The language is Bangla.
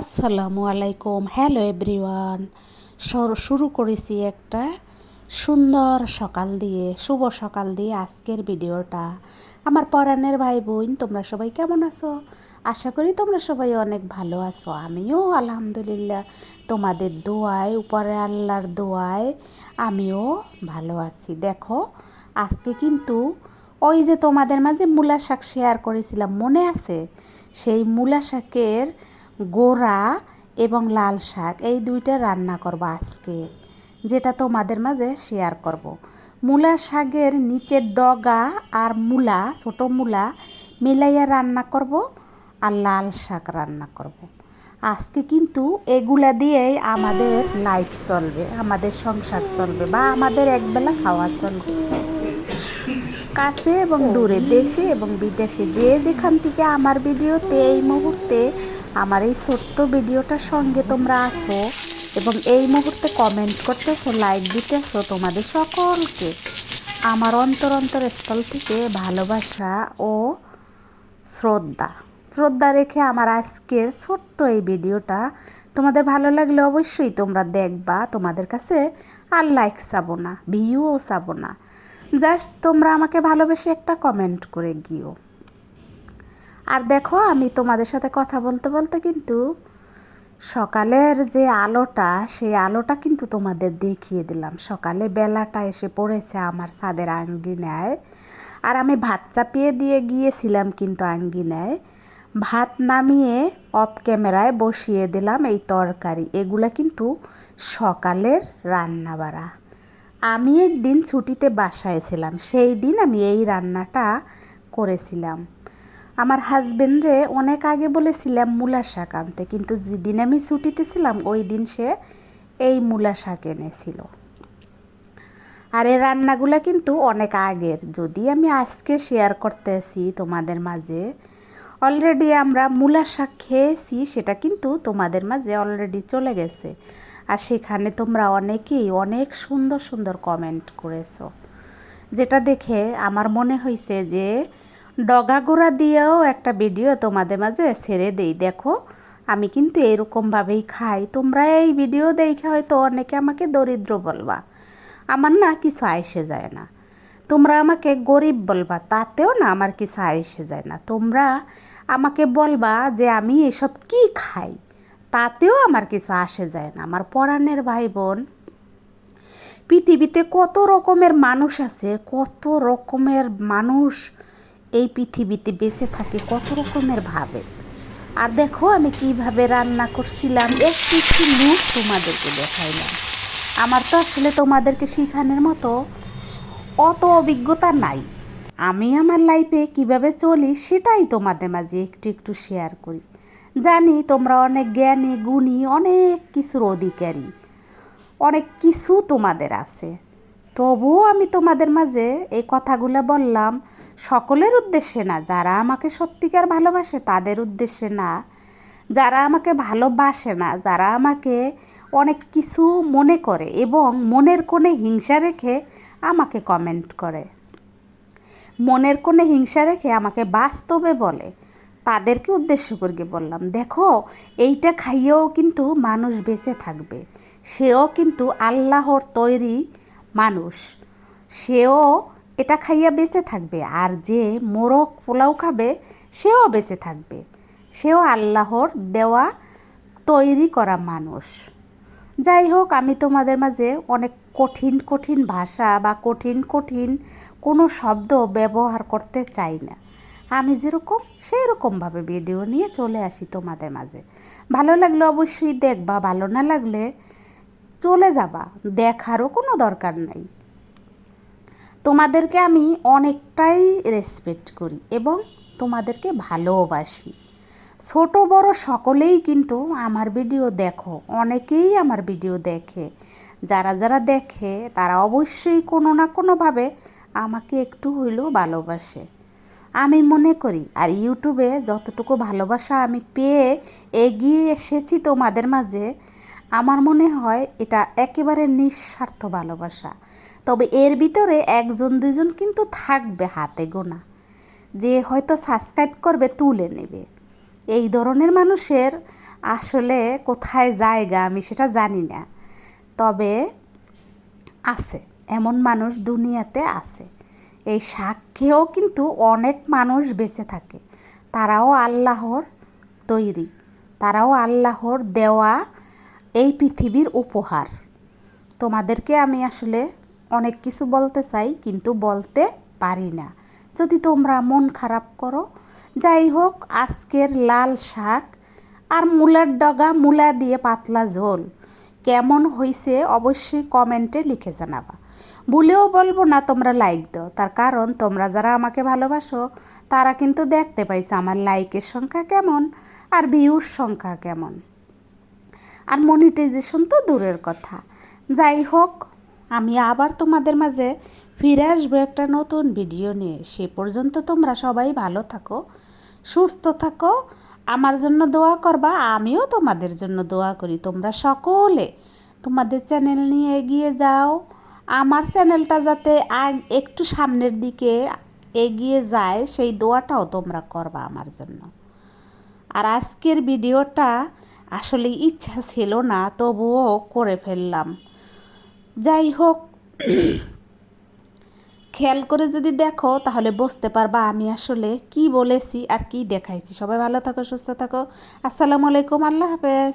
আসসালামু আলাইকুম। হ্যালো এভরিওয়ান শুরু করেছি একটা সুন্দর সকাল দিয়ে, শুভ সকাল দিয়ে আজকের ভিডিওটা। আমার পরাণের ভাই বোন তোমরা সবাই কেমন আছো? আশা করি তোমরা সবাই অনেক ভালো আছো। আমিও আলহামদুলিল্লাহ তোমাদের দোয়ায়, উপরে আল্লাহর দোয়ায় আমিও ভালো আছি। দেখো, আজকে কিন্তু ওই যে তোমাদের মাঝে মূলা শাক শেয়ার করেছিলাম, মনে আছে? সেই মূলা শাকের গোড়া এবং লাল শাক, এই দুইটা রান্না করব আজকে, যেটা তোমাদের মাঝে শেয়ার করব। মূলা শাকের নিচের ডগা আর মূলা, ছোট মূলা মিলাইয়া রান্না করব আর লাল শাক রান্না করব। আজকে কিন্তু এগুলা দিয়েই আমাদের লাইফ চলবে, আমাদের সংসার চলবে বা আমাদের একবেলা খাওয়া চলবে কাছে এবং দূরে, দেশে এবং বিদেশে, যে যেখান থেকে আমার ভিডিওতে এই মুহূর্তে আমার এই ছোট্ট ভিডিওটার সঙ্গে তোমরা আসো এবং এই মুহূর্তে কমেন্ট করতেছো লাইক দিতেছো তোমাদের সকলকে। আমার অন্তর অন্তর স্থল থেকে ভালোবাসা ও শ্রদ্ধা। শ্রদ্ধা রেখে আমার আজকের ছোট্ট এই ভিডিওটা তোমাদের ভালো লাগলে অবশ্যই তোমরা দেখবা, তোমাদের কাছে আর লাইক চাবো না ভিউও চাবো না। জাস্ট তোমরা আমাকে ভালোবেসে একটা কমেন্ট করে গিও আর দেখো, আমি তোমাদের সাথে কথা বলতে বলতে কিন্তু সকালের যে আলোটা, সেই আলোটা কিন্তু তোমাদের দেখিয়ে দিলাম। সকালে বেলাটা এসে পড়েছে আমার ছাদের আঙ্গিনায়। আর আমি ভাত চাপিয়ে দিয়ে গিয়েছিলাম কিন্তু আঙ্গিনায়। ভাত নামিয়ে অফ ক্যামেরায় বসিয়ে দিলাম এই তরকারি। এগুলা কিন্তু সকালের রান্নাবাড়া। আমি একদিন ছুটিতে বাসায় ছিলাম, সেই দিন আমি এই রান্নাটা করেছিলাম। আমার হাজবেন্ডরে অনেক আগে বলেছিলাম মূলা শাক আনতে, কিন্তু যেদিন আমি ছুটিতে ছিলাম, ওই দিন সে এই মূলা শাক এনেছিল। আর এই রান্নাগুলো কিন্তু অনেক আগের। যদি আমি আজকে শেয়ার করতেছি তোমাদের মাঝে অলরেডি আমরা মূলা শাক খেয়েছি, সেটা কিন্তু তোমাদের মাঝে অলরেডি চলে গেছে। আর সেখানে তোমরা অনেকেই অনেক সুন্দর সুন্দর কমেন্ট করেছ। যেটা দেখে আমার মনে হয়েছে যে ডগাগোড়া দিয়েও একটা ভিডিও তোমাদের মাঝে ছেড়ে দেই, দেখো। আমি কিন্তু এরকমভাবেই খাই। তোমরা এই ভিডিও দেখে হয়তো অনেকে আমাকে দরিদ্র বলবা। আমার না কিছু আইসে যায় না। তোমরা আমাকে গরিব বলবা, তাতেও না আমার কিছু আইসে যায় না। তোমরা আমাকে বলবা যে আমি এসব কি খাই, তাতেও আমার কিছু আসে যায় না। আমার পরাণের ভাই বোন পৃথিবীতে কত রকমের মানুষ আছে, কত রকমের মানুষ এই পৃথিবীতে বেঁচে থাকে কত রকমের ভাবে। আর দেখো আমি কীভাবে রান্না করছিলাম, একটু একটু লুক তোমাদেরকে দেখাইলাম। আমার তো আসলে তোমাদেরকে শিখানোর মতো অত অভিজ্ঞতা নাই। আমি আমার লাইফে কীভাবে চলি সেটাই তোমাদের মাঝে একটু একটু শেয়ার করি। জানি তোমরা অনেক জ্ঞানী, গুণী, অনেক কিছুর অধিকারী, অনেক কিছু তোমাদের আছে। তবুও আমি তোমাদের মাঝে এই কথাগুলো বললাম, সকলের উদ্দেশ্যে না, যারা আমাকে সত্যিকার ভালোবাসে তাদের উদ্দেশ্যে না। যারা আমাকে ভালোবাসে না, যারা আমাকে অনেক কিছু মনে করে এবং মনের কোণে হিংসা রেখে আমাকে কমেন্ট করে। মনের কোণে হিংসা রেখে আমাকে বাস্তবে বলে, তাদেরকে উদ্দেশ্য করে বললাম, দেখো, এইটা খাইয়েও কিন্তু মানুষ বেঁচে থাকবে। সেও কিন্তু আল্লাহর তৈরি মানুষ। সেও এটা খাইয়া বেঁচে থাকবে আর যে মোরগ পোলাও খাবে, সেও বেঁচে থাকবে। সেও আল্লাহর দেওয়া তৈরি করা মানুষ। যাই হোক, আমি তোমাদের মাঝে অনেক কঠিন কঠিন ভাষা বা কঠিন কঠিন কোনো শব্দ ব্যবহার করতে চাই না। আমি যেরকম সেই রকমভাবে ভিডিও নিয়ে চলে আসি তোমাদের মাঝে। ভালো লাগলে অবশ্যই দেখবা, ভালো না লাগলে চলে যাবা, দেখারও কোনো দরকার নাই। তোমাদেরকে আমি অনেকটাই রেসপেক্ট করি এবং তোমাদেরকে ভালোবাসি। ছোট, বড় সকলেই কিন্তু আমার ভিডিও দেখো, অনেকেই আমার ভিডিও দেখে। যারা যারা দেখে, তারা অবশ্যই কোনো না কোনোভাবে আমাকে একটু হইলেও ভালোবাসে। আমি মনে করি, আর ইউটিউবে যতটুকু ভালোবাসা আমি পেয়ে এগিয়ে এসেছি তোমাদের মাঝে আমার মনে হয় এটা একেবারে নিঃস্বার্থ ভালোবাসা। তবে এর ভিতরে একজন দুজন কিন্তু থাকবে হাতে গোনা। যে হয়তো সাবস্ক্রাইব করবে, তুলে নেবে। এই ধরনের মানুষের আসলে কোথায় জায়গা আমি সেটা জানি না। তবে আছে, এমন মানুষ দুনিয়াতে আছে। এই খেয়েও কিন্তু অনেক মানুষ বেঁচে থাকে। তারাও আল্লাহর তৈরি। তারাও আল্লাহর দেওয়া এই পৃথিবীর উপহার। তোমাদেরকে আমি আসলে অনেক কিছু বলতে চাই, কিন্তু বলতে পারি না। যদি তোমরা মন খারাপ করো, যাই হোক, আজকের লাল শাক আর মূলার ডগা, মূলা দিয়ে পাতলা ঝোল। কেমন হয়েছে অবশ্যই কমেন্টে লিখে জানাবা। ভুলেও বলব না তোমরা লাইক দাও। তার কারণ, তোমরা যারা আমাকে ভালোবাসো, তারা কিন্তু দেখতে পাইছে আমার লাইকের সংখ্যা কেমন আর ভিউর সংখ্যা কেমন। আর মনিটাইজেশন তো দূরের কথা। যাই হোক, আমি আবার তোমাদের মাঝে ফিরে আসব একটা নতুন ভিডিও নিয়ে। সে পর্যন্ত তোমরা সবাই ভালো থাকো, সুস্থ থাকো, আমার জন্য দোয়া করবা, আমিও তোমাদের জন্য দোয়া করি। তোমরা সকলে তোমাদের চ্যানেল নিয়ে এগিয়ে যাও। আমার চ্যানেলটা যাতে একটু সামনের দিকে এগিয়ে যায়, সেই দোয়াটাও তোমরা করবা আমার জন্য। আর আজকের ভিডিওটা আসলে ইচ্ছা ছিল না, তবুও করে ফেললাম। যাই হোক, খেয়াল করে যদি দেখো, তাহলে বুঝতে পারবা আমি আসলে কি বলেছি আর কি দেখাইছি। সবাই ভালো থাকো, সুস্থ থাকো। আসসালামু আলাইকুম, আল্লাহ হাফেজ।